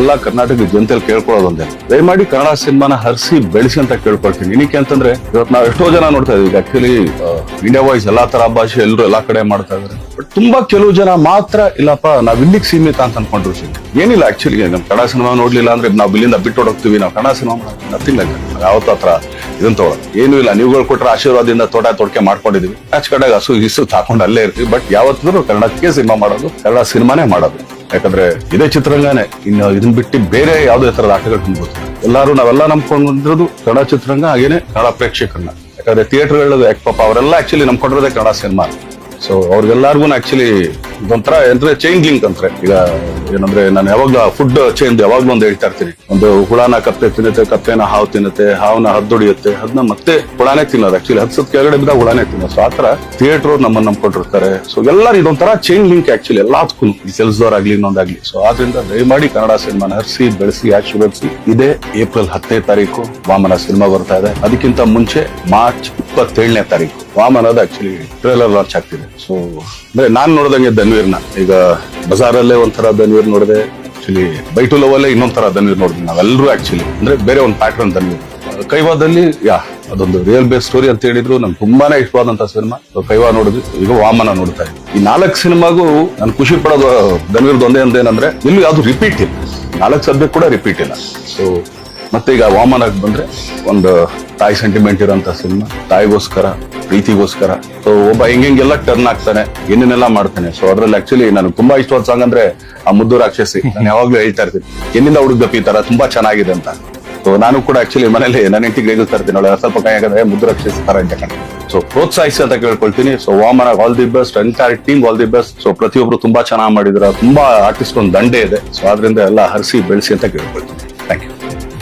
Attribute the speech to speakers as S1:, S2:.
S1: ಎಲ್ಲಾ ಕರ್ನಾಟಕ ಜನತೆಯಲ್ಲಿ ಕೇಳ್ಕೊಳ್ಳೋದೊಂದೇ ದಯಮಾಡಿ ಕನ್ನಡ ಸಿನಿಮಾನ ಹರಿಸಿ ಬೆಳೆಸಿ ಅಂತ ಕೇಳ್ಕೊಳ್ತೀನಿ. ಏನಕ್ಕೆ ಅಂತಂದ್ರೆ ಇವತ್ತು ನಾವು ಎಷ್ಟೋ ಜನ ನೋಡ್ತಾ ಇದೀವಿ. ಆಕ್ಚುಲಿ ಇಂಡಿಯಾ ವಾಯ್ಸ್ ಎಲ್ಲಾ ತರ ಭಾಷೆ ಎಲ್ಲರೂ ಎಲ್ಲಾ ಕಡೆ ಮಾಡ್ತಾ ಇದಾರೆ. ಬಟ್ ತುಂಬಾ ಕೆಲವು ಜನ ಮಾತ್ರ ಇಲ್ಲಪ್ಪ, ನಾವ್ ಇಲ್ಲಿಗೆ ಸೀಮಿತ ಅಂತ ಅನ್ಕೊಂಡಿರ್ತೀವಿ ಏನಿಲ್ಲ ಆಕ್ಚುಲಿ ನಮ್ ಕನ್ನಡ ಸಿನಿಮಾ ನೋಡ್ಲಿಲ್ಲ ಅಂದ್ರೆ ನಾವು ಇಲ್ಲಿಂದ ಬಿಟ್ಟು ಹೋಗ್ತೀವಿ. ನಾವು ಕನ್ನಡ ಸಿನಿಮಾ ನಥಿಂಗ್ ಯಾವತ್ತೂ ಹತ್ರ ಇದನ್ನ ತಗೊಳ ಏನು ಇಲ್ಲ, ನೀವುಗಳು ಕೊಟ್ಟರೆ ಆಶೀರ್ವಾದದಿಂದ ತೋಟ ತೊಡಕೆ ಮಾಡ್ಕೊಂಡಿದೀವಿ. ಅಚ್ಚ ಕಡೆಗೆ ಹಸು ಹಿಸು ಹಾಕೊಂಡು ಅಲ್ಲೇ ಇರ್ತೀವಿ. ಬಟ್ ಯಾವತ್ತಿದ್ರು ಕನ್ನಡಕ್ಕೆ ಸಿನಿಮಾ ಮಾಡೋದು, ಕನ್ನಡ ಸಿನಿಮಾನೇ ಮಾಡೋದು. ಯಾಕಂದ್ರೆ ಇದೇ ಚಿತ್ರರಂಗನೇ. ಇನ್ನು ಇದನ್ನ ಬಿಟ್ಟು ಬೇರೆ ಯಾವುದೇ ತರದ ಆಟಗಳು ತುಂಬುತ್ತೆ ಎಲ್ಲಾರು ನಾವೆಲ್ಲ ನಂಬ್ಕೊಂಡಿರೋದು ಕನ್ನಡ ಚಿತ್ರರಂಗ ಹಾಗೇನೆ ಕನ್ನಡ ಪ್ರೇಕ್ಷಕರನ್ನ. ಯಾಕಂದ್ರೆ ಥಿಯೇಟರ್ ಹೇಳೋದು ಯಾಕೆ ಪಾಪ ಅವರೆಲ್ಲ ಆಕ್ಚುಲಿ ನಂಬ್ಕೊಂಡಿರೋದೇ ಕನ್ನಡ ಸಿನಿಮಾ ಸೊ ಅವ್ರಿಗೆಲ್ಲರಿಗೂ ಆಕ್ಚುಲಿ ಇದೊಂಥರ ಅಂದ್ರೆ ಚೈನ್ ಲಿಂಕ್ ಅಂತಾರೆ. ಈಗ ಏನಂದ್ರೆ ನಾನು ಯಾವಾಗ್ಲೂ ಫುಡ್ ಚೇಂಜ್ ಯಾವಾಗ್ಲೂ ಒಂದು ಹೇಳ್ತಾ ಇರ್ತೀನಿ. ಒಂದು ಹುಳಾನ ಕಪ್ಪೆ ತಿನ್ನುತ್ತೆ ಕಪ್ಪೆನ ಹಾವು ತಿನ್ನುತ್ತೆ ಹಾವನ ಹದ್ದೊಡಿಯುತ್ತೆ ಅದನ್ನ ಮತ್ತೆ ಹುಳಾನೇ ತಿನ್ನೋದು. ಆಕ್ಚುಲಿ ಹತ್ಸದ್ ಕೆಳಗಡೆ ಬಿದ್ದ ಹುಳಾನೇ ತಿನ್ನೋದು. ಸೊ ಆತರ ಥಿಯೇಟರ್ ನಮ್ಮನ್ನ ನಂಬ್ಕೊಂಡಿರ್ತಾರೆ. ಸೊ ಎಲ್ಲರೂ ಇದೊಂಥರ ಚೈನ್ ಲಿಂಕ್ ಆಕ್ಚುಲಿ ಎಲ್ಲದಕ್ಕೂ ಕೆಲಸದವ್ರಾಗ್ಲಿ ಇನ್ನೊಂದಾಗ್ಲಿ. ಸೊ ಆದ್ರಿಂದ ದಯಮಾಡಿ ಕನ್ನಡ ಸಿನಿಮಾನ ಹರಿಸಿ, ಬೆಳೆಸಿ, ಆಶೀರ್ವದಿಸಿ. ಇದೇ ಏಪ್ರಿಲ್ ಹತ್ತನೇ ತಾರೀಕು ವಾಮನ ಸಿನಿಮಾ ಬರ್ತಾ ಇದೆ. ಅದಕ್ಕಿಂತ ಮುಂಚೆ ಮಾರ್ಚ್ ಇಪ್ಪತ್ತೇಳನೇ ತಾರೀಕು. ಅನ್ನೋದು ಆಕ್ಚುಲಿ ಟ್ರೇಲರ್ ಲಾಂಚ್ ಆಗ್ತಿದೆ. ಸೊ ಅಂದ್ರೆ ನಾನ್ ನೋಡಿದಂಗೆ ಧನ್ವೀರ್ನ ಈಗ ಬಜಾರಲ್ಲೇ ಒಂಥರ ಧನ್ವೀರ್ ನೋಡಿದೆ ಆಕ್ಚುಲಿ ಬೈಟು ಲವಲ್ಲೇ ಇನ್ನೊಂಥರ ಧನ್ವೀರ್ ನೋಡಿದ್ವಿ ನಾವೆಲ್ಲರೂ ಆಕ್ಚುಲಿ ಅಂದ್ರೆ ಬೇರೆ ಒಂದು ಪ್ಯಾಟ್ರನ್ ಧನ್ವೀರ್ ಕೈವಾದಲ್ಲಿ, ಯಾ, ಅದೊಂದು ರಿಯಲ್ ಬೇಸ್ ಸ್ಟೋರಿ ಅಂತ ಹೇಳಿದ್ರು. ನಮ್ಗೆ ತುಂಬಾನೇ ಇಷ್ಟವಾದಂತ ಸಿನಿಮಾ ಕೈವಾ ನೋಡಿದ್ವಿ ಈಗ ವಾಮನ ನೋಡ್ತಾ ಇದ್ವಿ ಈ ನಾಲ್ಕು ಸಿನಿಮಾಗೂ ನಾನು ಖುಷಿ ಪಡೋದು ಧನ್ವೀರ್ದು ಒಂದೇ ಅಂತ ಏನಂದ್ರೆ ಇಲ್ಲಿ ಅದು ರಿಪೀಟ್ ಇಲ್ಲ. ನಾಲ್ಕು ಸಬ್ಜೆಕ್ಟ್ ಕೂಡ ರಿಪೀಟ್ ಇಲ್ಲ. ಸೊ ಮತ್ತೆ ಈಗ ವಾಮನಕ್ಕೆ ಬಂದ್ರೆ, ಒಂದು ತಾಯಿ ಸೆಂಟಿಮೆಂಟ್ ಇರುವಂತ ಸಿನಿಮಾ ತಾಯಿಗೋಸ್ಕರ, ಪ್ರೀತಿಗೋಸ್ಕರ. ಸೊ ಒಬ್ಬ ಹೆಂಗೆಲ್ಲ ಟರ್ನ್ ಆಗ್ತಾನೆ ಏನೇನೆಲ್ಲ ಮಾಡ್ತಾನೆ. ಸೊ ಅದ್ರಲ್ಲಿ ಆಕ್ಚುಲಿ ನಾನು ತುಂಬಾ ಇಷ್ಟವಾದ ಸಾಂಗ್ ಅಂದ್ರೆ ಆ ಮುದ್ದು ರಾಕ್ಷಸಿ. ನಾನು ಯಾವಾಗ್ಲೂ ಹೇಳ್ತಾ ಇರ್ತೀನಿ ಎನ್ನಿಂದ ಹುಡುಗಪಿ ಈ ತರ? ತುಂಬಾ ಚೆನ್ನಾಗಿದೆ ಅಂತ. ಸೊ ನಾನು ಕೂಡ ಆಕ್ಚುಲಿ ಮನೇಲಿ ನನ್ನ ಹೆಂಡತಿ ರೇಗಿಸ್ತಾ ಇರ್ತೀನಿ ಅವಳು ಸ್ವಲ್ಪ ಕೈ ಆಗಂದ್ರೆ ಮುದ್ದು ರಾಕ್ಷಸಿ ತರ ಅಂತ ಸೊ ಪ್ರೋತ್ಸಾಹಿಸಿ ಅಂತ ಕೇಳ್ಕೊಳ್ತೀನಿ. So Vamana all the best entire team all the best so ಪ್ರತಿಯೊಬ್ರು ತುಂಬಾ ಚೆನ್ನಾಗಿ ಮಾಡಿದ್ರ, ತುಂಬಾ ಆರ್ಟಿಸ್ಟ್ ಒಂದು ದಂಡೆ ಇದೆ. ಸೊ ಆದ್ರಿಂದ ಎಲ್ಲ ಹರಿಸಿ ಬೆಳೆಸಿ ಅಂತ ಕೇಳ್ಕೊಳ್ತೀನಿ.